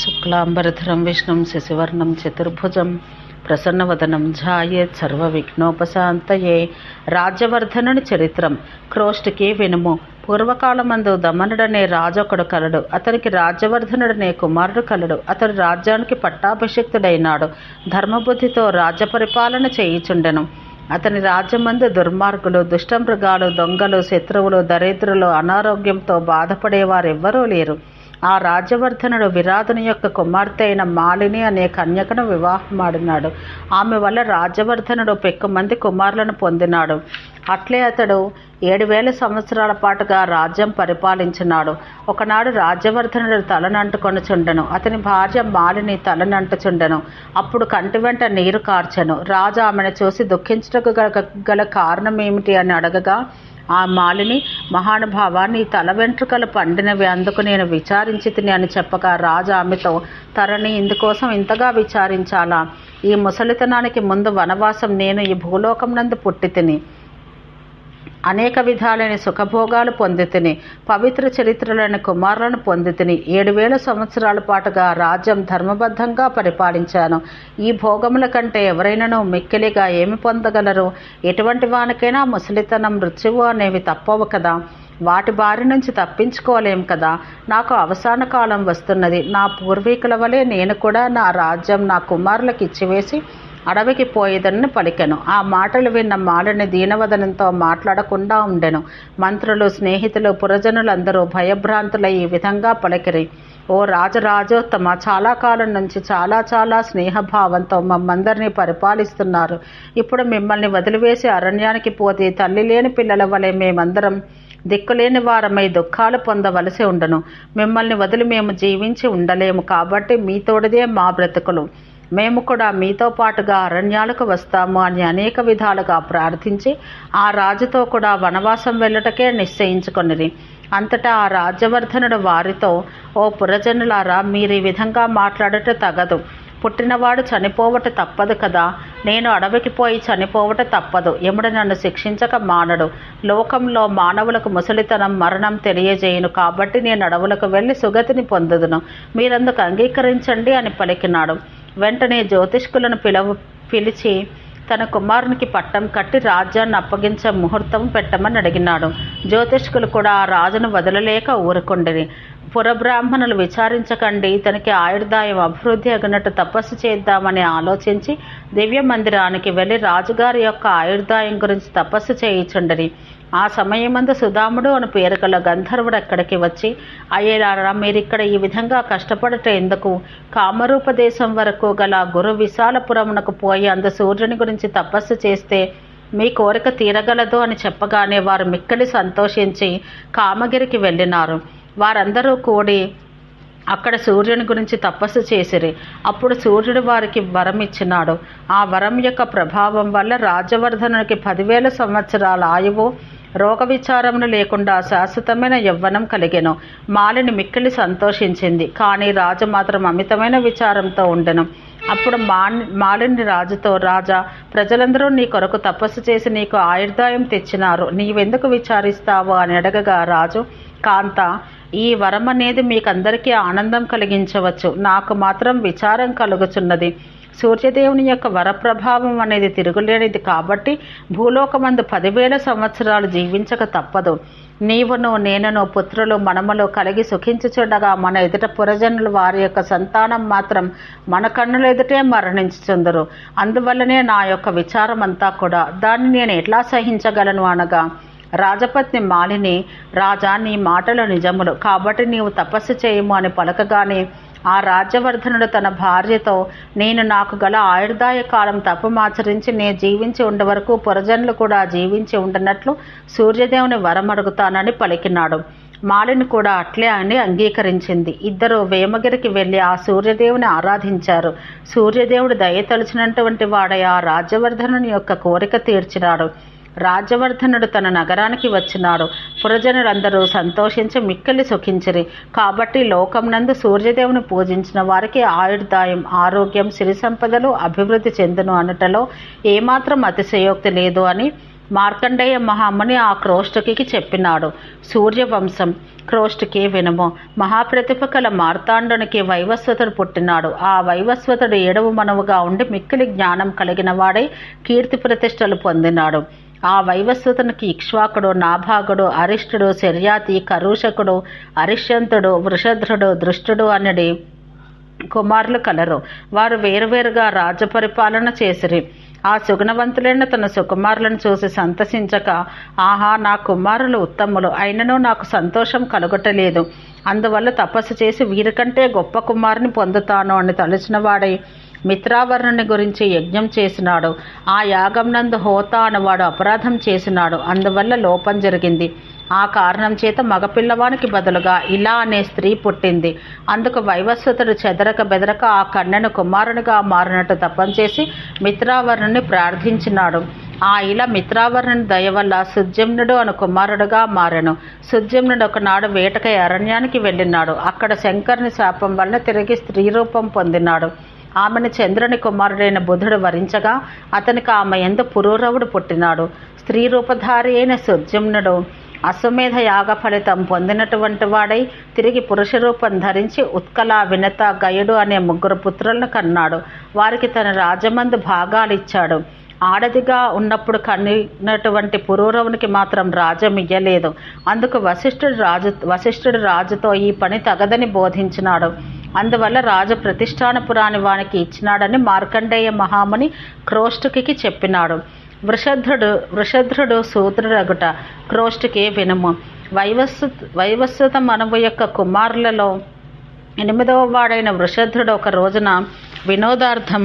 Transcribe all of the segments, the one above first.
శుక్లాంబరధరం విష్ణుం శశివర్ణం చతుర్భుజం ప్రసన్నవదనం ఝాయేత్ సర్వ విఘ్నోపశాంతయే రాజ్యవర్ధనుని చరిత్రం క్రోష్టికి వినుము పూర్వకాలమందు దమనుడనే రాజొకడు కలడు అతనికి రాజ్యవర్ధనుడనే కుమారుడు కలడు అతడు రాజ్యానికి పట్టాభిషిక్తుడైనాడు ధర్మబుద్ధితో రాజ్య పరిపాలన చేయుచుండెను. అతని రాజ్యమందు దుర్మార్గులు దుష్టమృగాలు దొంగలు శత్రువులు దరిద్రులు అనారోగ్యంతో బాధపడేవారెవ్వరూ లేరు. ఆ రాజ్యవర్ధనుడు విరాధుని యొక్క కుమార్తె అయిన మాలిని అనే కన్యకను వివాహమాడినాడు ఆమె వల్ల రాజ్యవర్ధనుడు పెక్కుమంది కుమారులను పొందినాడు. అట్లే అతడు ఏడు వేల సంవత్సరాల పాటుగా రాజ్యం పరిపాలించినాడు. ఒకనాడు రాజ్యవర్ధనుడు తలనంటుకొనుచుండెను అతని భార్య మాలిని తలనంటుచుండెను. అప్పుడు కంటి వెంట నీరు కార్చెను. రాజు ఆమెను చూసి దుఃఖించుటకు గల గల కారణం ఏమిటి అని అడగగా ఆ మాలిని మహానుభావ నీ తల వెంట్రుకలు పండినవి అందుకు నేను విచారించి తిని అని చెప్పగా రాజు ఆమెతో తరణి ఇందుకోసం ఇంతగా విచారించాలా? ఈ ముసలితనానికి ముందు వనవాసం నేను ఈ భూలోకం నందు పుట్టి తిని. అనేక విధాలైన సుఖభోగాలు పొందితిని పవిత్ర చరిత్రలైన కుమారులను పొందితిని. ఏడు వేల సంవత్సరాల పాటుగా రాజ్యం ధర్మబద్ధంగా పరిపాలించాను. ఈ భోగముల కంటే ఎవరైనాను మిక్కిలిగా ఏమి పొందగలరు? ఎటువంటి వానికైనా ముసలితనం మృత్యువు అనేవి తప్పవు కదా. వాటి బారి నుంచి తప్పించుకోలేం కదా. నాకు అవసాన కాలం వస్తున్నది. నా పూర్వీకుల వలె నేను కూడా నా రాజ్యం నా కుమారులకు ఇచ్చివేసి అడవికి పోయేదని పలికెను. ఆ మాటలు విన్న మాలిని దీనవదనంతో మాట్లాడకుండా ఉండెను. మంత్రులు స్నేహితులు పురజనులందరూ భయభ్రాంతులై ఈ విధంగా పలికిరి. ఓ రాజరాజోత్తమ చాలా కాలం నుంచి చాలా చాలా స్నేహభావంతో మమ్మందరినీ పరిపాలిస్తున్నారు. ఇప్పుడు మిమ్మల్ని వదిలివేసి అరణ్యానికి పోతే తల్లి లేని పిల్లల వలె మేమందరం దిక్కులేని వారమై దుఃఖాలు పొందవలసి ఉండను. మిమ్మల్ని వదిలి మేము జీవించి ఉండలేము కాబట్టి మీతోడిదే మా బ్రతుకులు. మేము కూడా మీతో పాటుగా అరణ్యాలకు వస్తాము అని అనేక విధాలుగా ప్రార్థించి ఆ రాజుతో కూడా వనవాసం వెళ్ళటకే నిశ్చయించుకొనిరి. అంతటా ఆ రాజ్యవర్ధనుడు వారితో ఓ పురజనులారా మీరు ఈ విధంగా మాట్లాడట తగదు. పుట్టినవాడు చనిపోవట తప్పదు కదా. నేను అడవికి పోయి చనిపోవట తప్పదు. యముడు నన్ను శిక్షించక మానడు. లోకంలో మానవులకు ముసలితనం మరణం తెలియజేయను కాబట్టి నేను అడవులకు వెళ్ళి సుగతిని పొందుదును. మీరందుకు అంగీకరించండి అని పలికినాడు. వెంటనే జ్యోతిష్కులను పిలవ పిలిచి తన కుమారునికి పట్టం కట్టి రాజ్యాన్ని అప్పగించే ముహూర్తం పెట్టమని అడిగినాడు. జ్యోతిష్కులు కూడా ఆ రాజును వదలలేక ఊరుకుండిరి పురబ్రాహ్మణులు విచారించకండి ఇతనికి ఆయుర్దాయం అభివృద్ధి అగినట్టు తపస్సు చేద్దామని ఆలోచించి దివ్య మందిరానికి వెళ్ళి రాజుగారి యొక్క ఆయుర్దాయం గురించి తపస్సు చేయిచుండరి. ఆ సమయమందు సుధాముడు అని పేరు గల గంధర్వుడు అక్కడికి వచ్చి అయ్యేలారా మీరిక్కడ ఈ విధంగా కష్టపడట ఎందుకు? కామరూపదేశం వరకు గల గురు విశాలపురమునకు పోయి అందు సూర్యుని గురించి తపస్సు చేస్తే మీ కోరిక తీరగలదు అని చెప్పగానే వారు మిక్కలి సంతోషించి కామగిరికి వెళ్ళినారు. వారందరూ కూడి అక్కడ సూర్యుని గురించి తపస్సు చేసిరి. అప్పుడు సూర్యుడు వారికి వరం ఇచ్చినాడు. ఆ వరం యొక్క ప్రభావం వల్ల రాజవర్ధనునికి పదివేల సంవత్సరాల ఆయువు రోగ విచారమును లేకుండా శాశ్వతమైన యవ్వనం కలిగెను. మాలిని మిక్కిలి సంతోషించింది. కానీ రాజు మాత్రం అమితమైన విచారంతో ఉండెను. అప్పుడు మా మాలిని రాజుతో రాజా ప్రజలందరూ నీ కొరకు తపస్సు చేసి నీకు ఆయుర్దాయం తెచ్చినారు. నీవెందుకు విచారిస్తావు? అని అడగగా రాజు కాంత ఈ వరం అనేది మీకందరికీ ఆనందం కలిగించవచ్చు. నాకు మాత్రం విచారం కలుగుచున్నది. సూర్యదేవుని యొక్క వరప్రభావం అనేది తిరుగులేనిది కాబట్టి భూలోకమందు పదివేల సంవత్సరాలు జీవించక తప్పదు. నీవును నేనును పుత్రులు మనములు కలిగి సుఖించుచుండగా మన ఎదుట పురజనులు వారి యొక్క సంతానం మాత్రం మన కన్నుల ఎదుటే మరణించుచుందరు. అందువల్లనే నా యొక్క విచారం అంతా కూడా దాన్ని నేను ఎట్లా సహించగలను అనగా రాజపత్ని మాలిని రాజా నీ మాటలు నిజములు కాబట్టి నీవు తపస్సు చేయము అని పలకగానే ఆ రాజ్యవర్ధనుడు తన భార్యతో నేను నాకు గల ఆయుర్దాయ కాలం తపమాచరించి నేను జీవించి ఉండే వరకు పురజనులు కూడా జీవించి ఉండనట్లు సూర్యదేవుని వరమడుగుతానని పలికినాడు. మాలిని కూడా అట్లే అని అంగీకరించింది. ఇద్దరు వేమగిరికి వెళ్ళి ఆ సూర్యదేవుని ఆరాధించారు. సూర్యదేవుడు దయ తలిచినటువంటి వాడై ఆ రాజ్యవర్ధనుని యొక్క కోరిక తీర్చినాడు. రాజ్యవర్ధనుడు తన నగరానికి వచ్చినాడు. పురజనులందరూ సంతోషించి మిక్కిలి సుఖించిరి. కాబట్టి లోకంనందు సూర్యదేవుని పూజించిన వారికి ఆయుర్దాయం ఆరోగ్యం సిరి సంపదలు అభివృద్ధి చెందును అనటలో ఏమాత్రం అతిశయోక్తి లేదు అని మార్కండేయ మహాముని ఆ క్రోష్టకి చెప్పినాడు. సూర్యవంశం క్రోష్టికి వినము. మహాప్రతిభ కల మార్తాండునికి వైవస్వతుడు పుట్టినాడు. ఆ వైవస్వతుడు ఏడవ మనవుగా ఉండి మిక్కిలి జ్ఞానం కలిగిన వాడై కీర్తి ప్రతిష్టలు పొందినాడు. ఆ వైవస్వతనికి ఇక్ష్వాకుడు నాభాగుడు అరిష్టుడు శర్యాతి కరుషకుడు అరిష్యంతుడు వృషధ్రుడు దృష్టుడు అనడి కుమారులు కలరు. వారు వేరువేరుగా రాజపరిపాలన చేసిరి. ఆ సుగుణవంతులైన తన సుకుమారులను చూసి సంతసించక ఆహా నా కుమారులు ఉత్తములు అయినను నాకు సంతోషం కలుగటలేదు. అందువల్ల తపస్సు చేసి వీరికంటే గొప్ప కుమారుని పొందుతాను అని తలచిన వాడై మిత్రావరుణుని గురించి యజ్ఞం చేసినాడు. ఆ యాగం నందు హోత అనవాడు అపరాధం చేసినాడు. అందువల్ల లోపం జరిగింది. ఆ కారణం చేత మగపిల్లవానికి బదులుగా ఇలా అనే స్త్రీ పుట్టింది. అందుకు వైవస్వతుడు చెదరక బెదరక ఆ కన్నెను కుమారునిగా మారినట్టు తపం చేసి మిత్రావరుణుని ప్రార్థించినాడు. ఆ ఇలా మిత్రావరుణుని దయ వల్ల సుజమ్నుడు అను కుమారుడుగా మారెను. సుజమ్నుడు ఒకనాడు వేటకై అరణ్యానికి వెళ్ళినాడు. అక్కడ శంకరుని శాపం వల్ల తిరిగి స్త్రీ రూపం పొందినాడు. ఆమెను చంద్రుని కుమారుడైన బుధుడు వరించగా అతనికి ఆమె ఎందు పురూరవుడు పుట్టినాడు. స్త్రీ రూపధారి అయిన సుజమ్నుడు అశ్వమేధ యాగ ఫలితం పొందినటువంటి వాడై తిరిగి పురుష రూపం ధరించి ఉత్కల వినత గయుడు అనే ముగ్గురు పుత్రులను కన్నాడు. వారికి తన రాజమందు భాగాలు ఇచ్చాడు ఆడదిగా ఉన్నప్పుడు కన్నినటువంటి పురూరవునికి మాత్రం రాజ్యం ఇయ్యలేదు. అందుకు వశిష్ఠుడు రాజు వశిష్ఠుడు రాజుతో ఈ పని తగదని బోధించినాడు. అందువల్ల రాజు ప్రతిష్టానపురాని వానికి ఇచ్చినాడని మార్కండేయ మహాముని క్రోష్టుకి చెప్పినాడు. వృషధ్రుడు వృషధ్రుడు సూత్రుడగుట క్రోష్టుకి వినుము. వైవస్సు వైవస్వత మనవు యొక్క కుమారులలో ఎనిమిదవ వాడైన వృషధ్రుడు ఒక రోజున వినోదార్థం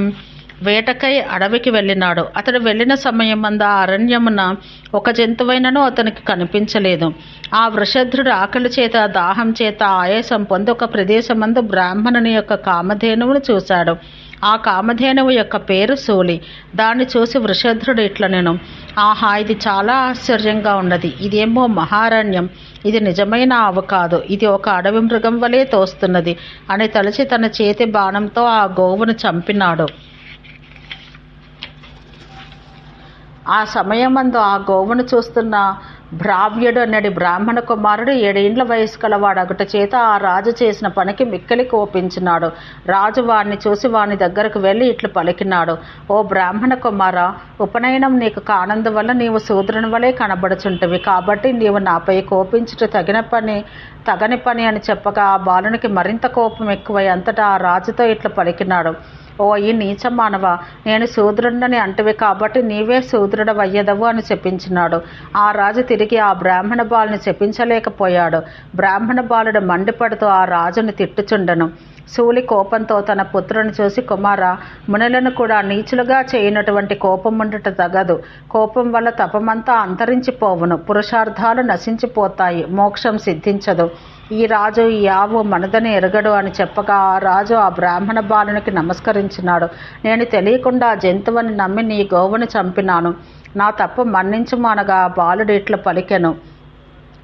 వేటకై అడవికి వెళ్ళినాడు. అతడు వెళ్ళిన సమయమంద ఆ అరణ్యమున ఒక జంతువైనను అతనికి కనిపించలేదు. ఆ వృషధ్రుడు ఆకలి చేత దాహం చేత ఆయాసం పొంది ఒక ప్రదేశమందు బ్రాహ్మణుని యొక్క కామధేనువును చూశాడు. ఆ కామధేనువు యొక్క పేరు సూలి. దాన్ని చూసి వృషధ్రుడు ఇట్ల నేను ఆహా ఇది చాలా ఆశ్చర్యంగా ఉన్నది. ఇదేమో మహారణ్యం. ఇది నిజమైన ఆవు కాదు. ఇది ఒక అడవి మృగం వలె తోస్తున్నది. అని తలచి తన చేతి బాణంతో ఆ గోవును చంపినాడు. ఆ సమయమందు ఆ గోవును చూస్తున్న భ్రావ్యుడు అన్నడి బ్రాహ్మణ కుమారుడు ఏడేండ్ల వయసు కలవాడు. అగుట చేత ఆ రాజు చేసిన పనికి మిక్కిలి కోపించినాడు. రాజు వాణ్ణి చూసి వాని దగ్గరకు వెళ్ళి ఇట్లు పలికినాడు. ఓ బ్రాహ్మణ కుమార ఉపనయనం నీకు కానందువల్ల నీవు శూద్రుని వలె కనబడుచుంటివి. కాబట్టి నీవు నాపై కోపించుట తగిన పని తగని పని అని చెప్పగా ఆ బాలునికి మరింత కోపం ఎక్కువై అంతటా ఆ రాజుతో ఇట్లు పలికినాడు. ఓ ఈ నీచ మానవ నేను శూద్రుడని అంటివి కాబట్టి నీవే శూద్రుడవయ్యదవు అని చెప్పించినాడు. ఆ రాజు తిరిగి ఆ బ్రాహ్మణ బాలుని చెప్పించలేకపోయాడు. బ్రాహ్మణ బాలుడు మండిపడుతూ ఆ రాజుని తిట్టుచుండను. శూలి కోపంతో తన పుత్రుని చూసి కుమార మునులను కూడా నీచులుగా చేయనటువంటి కోపం ఉండట తగదు. కోపం వల్ల తపమంతా అంతరించిపోవును. పురుషార్థాలు నశించిపోతాయి. మోక్షం సిద్ధించదు. ఈ రాజు ఈ ఆవు మనదని ఎరగడు అని చెప్పగా ఆ రాజు ఆ బ్రాహ్మణ బాలునికి నమస్కరించినాడు. నేను తెలియకుండా జంతువుని నమ్మి నీ గోవును చంపినాను. నా తప్పు మన్నించము అనగా బాలుడు ఇట్లా పలికెను.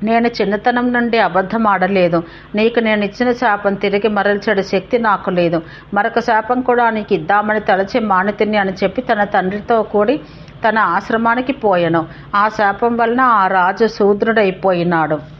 నేను చిన్నతనం నుండి అబద్ధం ఆడలేదు నీకు నేను ఇచ్చిన శాపం తిరిగి మరల్చడు శక్తి నాకు లేదు. మరొక శాపం కూడా నీకు ఇద్దామని తలచి మానితిని అని చెప్పి తన తండ్రితో కూడి తన ఆశ్రమానికి పోయాను. ఆ శాపం వలన ఆ రాజు శూద్రుడైపోయినాడు.